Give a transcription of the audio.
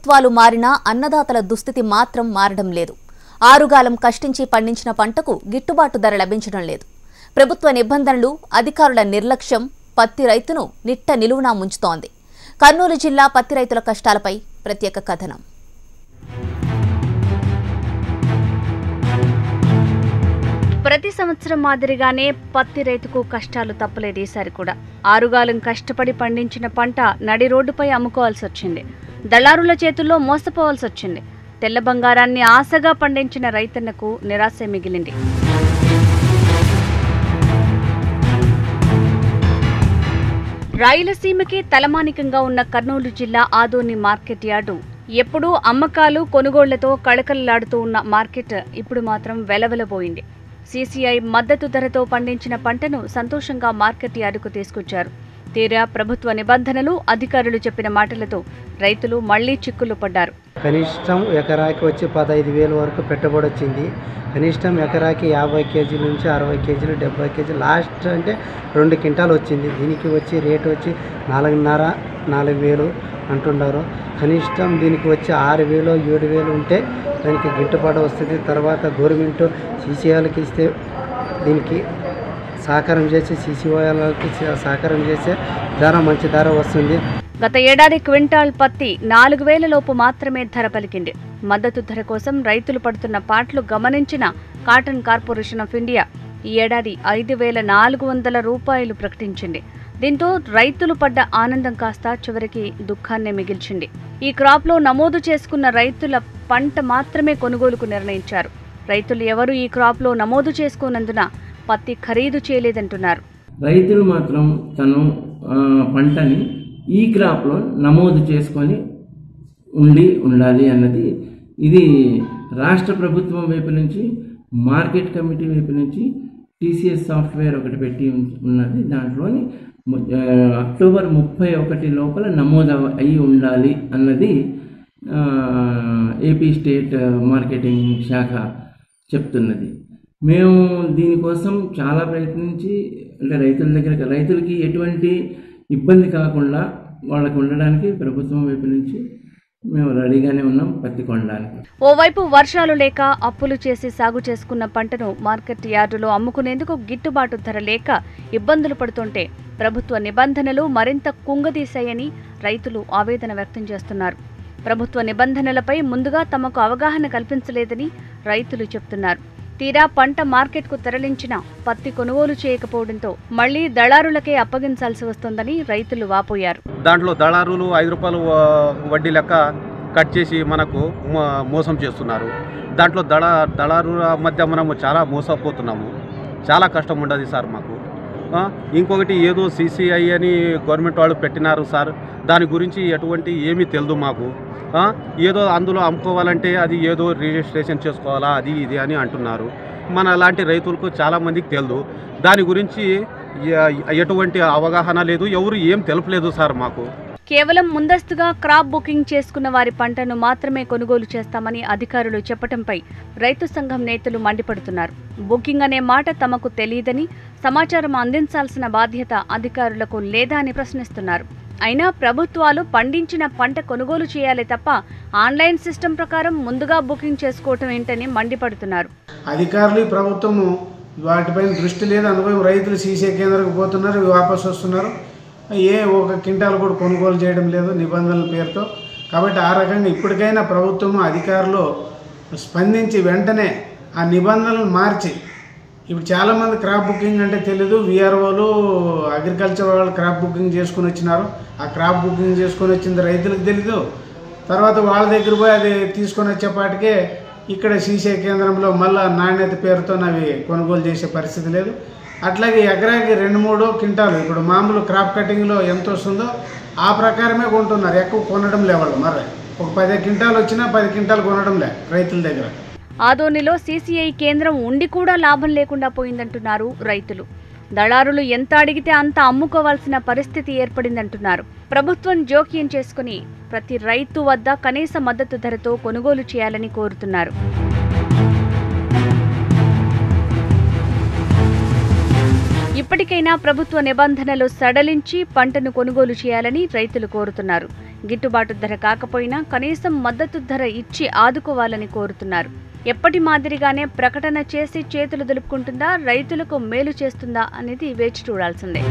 ప్రభుత్వాలు మారినా అన్నదాతల దుస్థితి మాత్రం మారడం లేదు. ఆరుగాలం కష్టించి పండించిన పంటకు గిట్టుబాటు ధర లభించడం లేదు. ప్రభుత్వ నిబంధనలు అధికారుల నిర్లక్ష్యం పత్తి రైతును నిట్ట నిలువునా ముంచుతోంది. కర్నూలు జిల్లా పత్తి రైతుల కష్టాలపై ప్రత్యేక కథనం. ప్రతి సంవత్సరం మాదిరిగానే పత్తి రైతుకు కష్టాలు తప్పలేదు ఈసారి కూడా. ఆరుగాలం కష్టపడి పండించిన పంట నడి రోడ్డుపై అమ్ముకోవాల్సి వచ్చింది. దళారుల చేతుల్లో మోసపోవాల్సి వచ్చింది. తెల్ల బంగారాన్ని ఆశగా పండించిన రైతన్నకు నిరాశ మిగిలింది. రాయలసీమకి తలమానికంగా ఉన్న కర్నూలు జిల్లా ఆదోని మార్కెట్ యార్డు. ఎప్పుడూ అమ్మకాలు కొనుగోళ్ళతో కళకళలాడుతూ ఉన్న మార్కెట్ ఇప్పుడు మాత్రం వెలవెలబోయింది. సీసీఐ మద్దతు ధరతో పండించిన పంటను సంతోషంగా మార్కెట్ యార్డుకు తీసుకొచ్చారు. తీరా ప్రభుత్వ నిబంధనలు అధికారులు చెప్పిన మాటలతో రైతులు మళ్ళీ చిక్కులు పడ్డారు. కనిష్టం ఎకరాకి వచ్చి పదహైదు వేల వరకు పెట్టుబడి వచ్చింది. కనిష్టం ఎకరాకి యాభై కేజీల నుంచి అరవై కేజీలు డెబ్బై కేజీలు లాస్ట్ అంటే రెండు క్వింటాలు వచ్చింది. దీనికి వచ్చి రేటు వచ్చి నాలుగున్నర నాలుగు వేలు అంటున్నారు కనిష్టం దీనికి వచ్చి ఆరు వేలు ఏడు వేలు ఉంటే దానికి గిట్టుబాటు వస్తుంది. తర్వాత గవర్నమెంట్ సీసీఆర్కి ఇస్తే దీనికి సహకారం చేసి సీసీఓలకి సహకారం చేస్తే ధర మంచి ధర వస్తుంది. గత ఏడాది క్వింటాల్ పత్తి నాలుగు వేల లోపు మాత్రమే ధర పలికింది. మద్దతు ధర కోసం రైతులు పడుతున్న పాటలు గమనించిన కాటన్ కార్పొరేషన్ ఆఫ్ ఇండియా ఈ ఏడాది ఐదు వేల నాలుగు వందల రూపాయలు ప్రకటించింది. దీంతో రైతులు పడ్డ ఆనందం కాస్త చివరికి దుఃఖాన్నే మిగిల్చింది. ఈ క్రాప్లో నమోదు చేసుకున్న రైతుల పంట మాత్రమే కొనుగోలుకు నిర్ణయించారు. రైతులు ఎవరు ఈ క్రాప్లో నమోదు చేసుకోనందున పత్తి ఖరీదు చేయలేదంటున్నారు. రైతులు మాత్రం తను పంటని ఈ క్రాప్లో నమోదు చేసుకొని ఉండి ఉండాలి అన్నది ఇది రాష్ట్ర ప్రభుత్వం వైపు నుంచి మార్కెట్ కమిటీ వైపు నుంచి టీసీఎస్ సాఫ్ట్వేర్ ఒకటి పెట్టి ఉన్నది. దాంట్లోని అక్టోబర్ ముప్పై ఒకటి లోపల నమోదు అయి ఉండాలి అన్నది ఏపీ స్టేట్ మార్కెటింగ్ శాఖ చెప్తున్నది. మేము దీనికోసం చాలా ప్రయత్నించి అంటే రైతుల దగ్గర రైతులకి ఎటువంటి ఇబ్బంది కాకుండా వాళ్ళకు ఉండడానికి ప్రభుత్వం వైపు నుంచి మేము రెడీగానే ఉన్నాం పత్తి కొనడానికి. ఓవైపు వర్షాలు లేక అప్పులు చేసి సాగు చేసుకున్న పంటను మార్కెట్ యార్డులో అమ్ముకునేందుకు గిట్టుబాటు ధర లేక ఇబ్బందులు పడుతుంటే ప్రభుత్వ నిబంధనలు మరింత కుంగదీశాయని రైతులు ఆవేదన వ్యక్తం చేస్తున్నారు. ప్రభుత్వ నిబంధనలపై ముందుగా తమకు అవగాహన కల్పించలేదని రైతులు చెప్తున్నారు. తీరా పంట మార్కెట్కు తరలించిన పత్తి కొనుగోలు చేయకపోవడంతో మళ్ళీ దళారులకే అప్పగించాల్సి వస్తోందని రైతులు వాపోయారు. దాంట్లో దళారులు ఐదు రూపాయలు వడ్డీ లెక్క కట్ చేసి మనకు మోసం చేస్తున్నారు. దాంట్లో దళ దళారుల మధ్య మనము చాలా మోసపోతున్నాము. చాలా కష్టం ఉండదు సార్ మాకు. ఇంకొకటి ఏదో సీసీఐ అని గవర్నమెంట్ వాళ్ళు పెట్టినారు సార్. దాని గురించి ఎటువంటి ఏమీ తెలియదు మాకు. ఏదో అందులో అమ్ముకోవాలంటే అది ఏదో రిజిస్ట్రేషన్ చేసుకోవాలా అది ఇది అని అంటున్నారు. మన లాంటి రైతులకు చాలామందికి తెలియదు దాని గురించి ఎటువంటి అవగాహన లేదు ఎవరు ఏం తెలుపలేదు సార్ మాకు. కేవలం ముందస్తుగా క్రాప్ బుకింగ్ చేసుకున్న వారి పంటను మాత్రమే కొనుగోలు చేస్తామని అధికారులు చెప్పటంపై రైతు సంఘం నేతలు మండిపడుతున్నారు. బుకింగ్ అనే మాట తమకు తెలియదని సమాచారం అందించాల్సిన బాధ్యత అధికారులకు లేదా అని ప్రశ్నిస్తున్నారు. అయినా ప్రభుత్వాలు పండించిన పంట కొనుగోలు చేయాలి తప్ప ఆన్లైన్ సిస్టమ్ ప్రకారం ముందుగా బుకింగ్ చేసుకోవటం ఏంటని మండిపడుతున్నారు. అధికారులు ప్రభుత్వము వాటిపైన దృష్టి లేదు అనుభవం రైతులు సీసీ కేంద్రకు పోతున్నారు వాపసు వస్తున్నారు ఏ ఒక క్వింటాలు కూడా కొనుగోలు చేయడం లేదు నిబంధనల పేరుతో. కాబట్టి ఆ రకంగా ఇప్పటికైనా ప్రభుత్వము అధికారులు స్పందించి వెంటనే ఆ నిబంధనలు మార్చి. ఇప్పుడు చాలామంది క్రాప్ బుకింగ్ అంటే తెలీదు. విఆర్ఓలు అగ్రికల్చర్ వాళ్ళు క్రాప్ బుకింగ్ చేసుకుని వచ్చినారు. ఆ క్రాప్ బుకింగ్ చేసుకొని వచ్చింది రైతులకు తెలీదు. తర్వాత వాళ్ళ దగ్గర పోయి అది తీసుకొని వచ్చేపాటికే ఇక్కడ సీసీ కేంద్రంలో మళ్ళా నాణ్యత పేరుతో అవి కొనుగోలు చేసే పరిస్థితి లేదు. అట్లాగే ఎకరాకి రెండు మూడు క్వింటాలు. ఇప్పుడు మామూలు క్రాప్ కటింగ్లో ఎంత వస్తుందో ఆ ప్రకారమే కొంటున్నారు. ఎక్కువ కొనడం లేవాళ్ళు మరి. ఒక పది క్వింటాలు వచ్చినా పది క్వింటాలు కొనడం లే రైతుల దగ్గర. ఆదోనిలో సీసీఐ కేంద్రం ఉండి కూడా లాభం లేకుండా పోయిందంటున్నారు రైతులు. దళారులు ఎంత అడిగితే అంత అమ్ముకోవాల్సిన పరిస్థితి ఏర్పడిందంటున్నారు. ప్రభుత్వం జోక్యం చేసుకుని ప్రతి రైతు వద్ద కనీస మద్దతు ధరతో కొనుగోలు చేయాలని కోరుతున్నారు. ఇప్పటికైనా ప్రభుత్వ నిబంధనలు సడలించి పంటను కొనుగోలు చేయాలని రైతులు కోరుతున్నారు. గిట్టుబాటు ధర కాకపోయినా కనీసం మద్దతు ధర ఇచ్చి ఆదుకోవాలని కోరుతున్నారు. ఎప్పటి మాదిరిగానే ప్రకటన చేసి చేతులు దులుపుకుంటుందా రైతులకు మేలు చేస్తుందా అనేది వేచి చూడాల్సిందే.